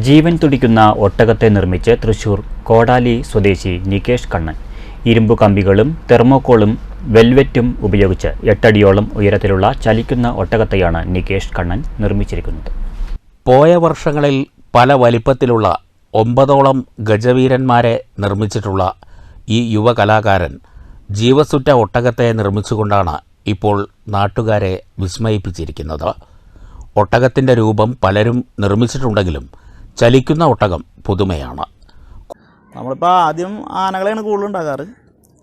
ജീവൻ തുടിക്കുന്ന ഒട്ടകത്തെ നിർമ്മിച്ച് തൃശൂർ കോടാലി സ്വദേശി നികേഷ് കണ്ണൻ. ഇരുമ്പു കമ്പികളും തെർമോക്കോളും വെൽവെറ്റും ഉപയോഗിച്ച് എട്ടടിയോളം ഉയരത്തിലുള്ള ചലിക്കുന്ന ഒട്ടകത്തെയാണ് നികേഷ് കണ്ണൻ നിർമ്മിച്ചിരിക്കുന്നത്. പോയ വർഷങ്ങളിൽ പല വലിപ്പത്തിലുള്ള ഒമ്പതോളം ഗജവീരന്മാരെ നിർമ്മിച്ചിട്ടുള്ള ഈ യുവ കലാകാരൻ ജീവസുറ്റ ഒട്ടകത്തെ നിർമ്മിച്ചുകൊണ്ടാണ് ഇപ്പോൾ നാട്ടുകാരെ വിസ്മയിപ്പിച്ചിരിക്കുന്നത്. ഒട്ടകത്തിന്റെ രൂപം പലരും നിർമ്മിച്ചിട്ടുണ്ടെങ്കിലും ചലിക്കുന്ന ഒട്ടകം പുതുമയാണ്. നമ്മളിപ്പോൾ ആദ്യം ആനകളെയാണ് കൂടുതൽ ഉണ്ടാക്കാറ്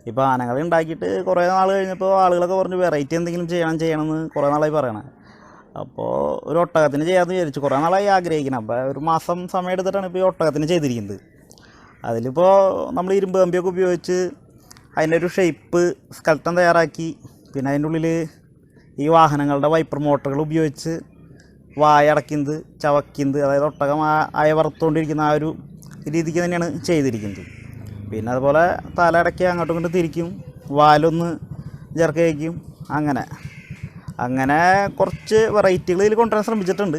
ഇപ്പോൾ ആനകളെ ഉണ്ടാക്കിയിട്ട് കുറേ നാൾ കഴിഞ്ഞപ്പോൾ ആളുകളൊക്കെ പറഞ്ഞു വെറൈറ്റി എന്തെങ്കിലും ചെയ്യണം ചെയ്യണമെന്ന് കുറേ നാളായി പറയണേ. അപ്പോൾ ഒരു ഒട്ടകത്തിന് ചെയ്യാമെന്ന് വിചാരിച്ചു. കുറേ നാളായി ആഗ്രഹിക്കണം. അപ്പോൾ ഒരു മാസം സമയം എടുത്തിട്ടാണ് ഇപ്പോൾ ഈ ഒട്ടകത്തിന് ചെയ്തിരിക്കുന്നത്. അതിലിപ്പോൾ നമ്മൾ ഇരുമ്പ് കമ്പിയൊക്കെ ഉപയോഗിച്ച് അതിന്റെ ഒരു ഷേപ്പ് സ്കൽട്ടൻ തയ്യാറാക്കി. പിന്നെ അതിന്റെ ഉള്ളിൽ ഈ വാഹനങ്ങളുടെ വൈപ്പർ മോട്ടറുകൾ ഉപയോഗിച്ച് വായടക്കുന്നത് ചവക്കുന്നത് അതായത് ഒട്ടകം ആയ വറുത്തുകൊണ്ടിരിക്കുന്ന ആ ഒരു രീതിക്ക് തന്നെയാണ് ചെയ്തിരിക്കുന്നത്. പിന്നെ അതുപോലെ തല തലയടക്കി അങ്ങോട്ടും ഇങ്ങോട്ടും തിരിക്കും വാലൊന്ന് ചേർക്ക വയ്ക്കും അങ്ങനെ. അങ്ങനെ കുറച്ച് വെറൈറ്റികൾ ഇതിൽ കൊണ്ടുവരാൻ ശ്രമിച്ചിട്ടുണ്ട്.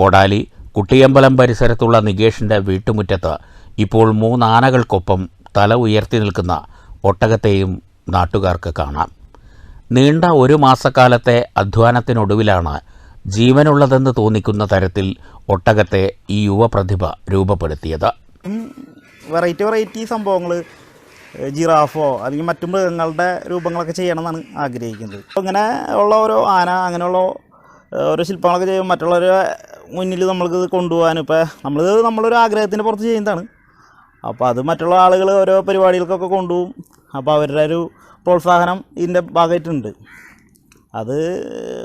കോടാലി കുട്ടിയമ്പലം പരിസരത്തുള്ള നികേഷിന്റെ വീട്ടുമുറ്റത്ത് ഇപ്പോൾ മൂന്നാനകൾക്കൊപ്പം തല ഉയർത്തി നിൽക്കുന്ന ഒട്ടകത്തെയും നാട്ടുകാർക്ക് കാണാം. നീണ്ട ഒരു മാസക്കാലത്തെ അധ്വാനത്തിനൊടുവിലാണ് ജീവനുള്ളതെന്ന് തോന്നിക്കുന്ന തരത്തിൽ ഒട്ടകത്തെ ഈ യുവപ്രതിഭ രൂപപ്പെടുത്തിയത്. വെറൈറ്റി വെറൈറ്റി സംഭവങ്ങൾ ജിറാഫോ അല്ലെങ്കിൽ മറ്റു മൃഗങ്ങളുടെ രൂപങ്ങളൊക്കെ ചെയ്യണമെന്നാണ് ആഗ്രഹിക്കുന്നത്. അങ്ങനെ ഉള്ള ഓരോ ആന അങ്ങനെയുള്ള ഓരോ ശില്പങ്ങളൊക്കെ ചെയ്യുമ്പോൾ മറ്റുള്ളവരെ മുന്നിൽ നമ്മൾക്ക് കൊണ്ടുപോകാൻ ഇപ്പോൾ നമ്മളിത് നമ്മളൊരു ആഗ്രഹത്തിന്റെ പുറത്ത് ചെയ്യുന്നതാണ്. അപ്പോൾ അത് മറ്റുള്ള ആളുകൾ ഓരോ പരിപാടികൾക്കൊക്കെ കൊണ്ടുപോകും. അപ്പോൾ അവരുടെ ഒരു പ്രോത്സാഹനം ഇതിന്റെ ഭാഗമായിട്ടുണ്ട്. അത്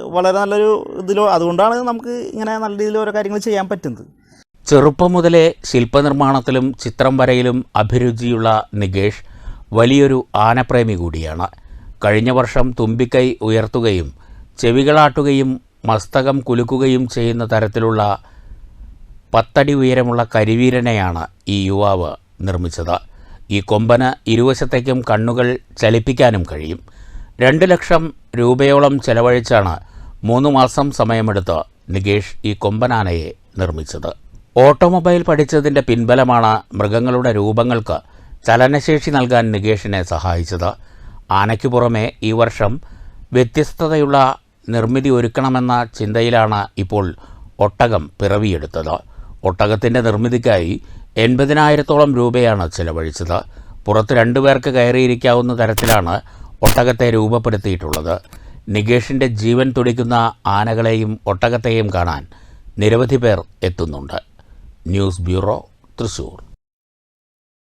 വളരെ നല്ലൊരു ഇതിലോ അതുകൊണ്ടാണ് നമുക്ക് ഇങ്ങനെ നല്ല രീതിയിൽ ഓരോ കാര്യങ്ങൾ ചെയ്യാൻ പറ്റുന്നത്. ചെറുപ്പം മുതലേ ശില്പനിർമ്മാണത്തിലും ചിത്രം വരയിലും അഭിരുചിയുള്ള നികേഷ് വലിയൊരു ആനപ്രേമി കൂടിയാണ്. കഴിഞ്ഞ വർഷം തുമ്പിക്കൈ ഉയർത്തുകയും ചെവികളാട്ടുകയും മസ്തകം കുലുക്കുകയും ചെയ്യുന്ന തരത്തിലുള്ള പത്തടി ഉയരമുള്ള കരിവീരനെയാണ് ഈ യുവാവ് നിർമ്മിച്ചത്. ഈ കൊമ്പന് ഇരുവശത്തേക്കും കണ്ണുകൾ ചലിപ്പിക്കാനും കഴിയും. രണ്ട് ലക്ഷം രൂപയോളം ചെലവഴിച്ചാണ് മൂന്ന് മാസം സമയമെടുത്ത് നികേഷ് ഈ കൊമ്പനാനയെ നിർമ്മിച്ചത്. ഓട്ടോമൊബൈൽ പഠിച്ചതിന്റെ പിൻബലമാണ് മൃഗങ്ങളുടെ രൂപങ്ങൾക്ക് ചലനശേഷി നൽകാൻ നികേഷിനെ സഹായിച്ചത്. ആനയ്ക്കു പുറമെ ഈ വർഷം വ്യത്യസ്തതയുള്ള നിർമ്മിതി ഒരുക്കണമെന്ന ചിന്തയിലാണ് ഇപ്പോൾ ഒട്ടകം പിറവിയെടുത്തത്. ഒട്ടകത്തിന്റെ നിർമ്മിതിക്കായി എൺപതിനായിരത്തോളം രൂപയാണ് ചെലവഴിച്ചത്. പുറത്ത് രണ്ടുപേർക്ക് കയറിയിരിക്കാവുന്ന തരത്തിലാണ് ഒട്ടകത്തെ രൂപപ്പെടുത്തിയിട്ടുള്ളത്. നികേഷിന്റെ ജീവൻ തുടിക്കുന്ന ആനകളെയും ഒട്ടകത്തെയും കാണാൻ നിരവധി പേർ എത്തുന്നുണ്ട്. News bureau Thrissur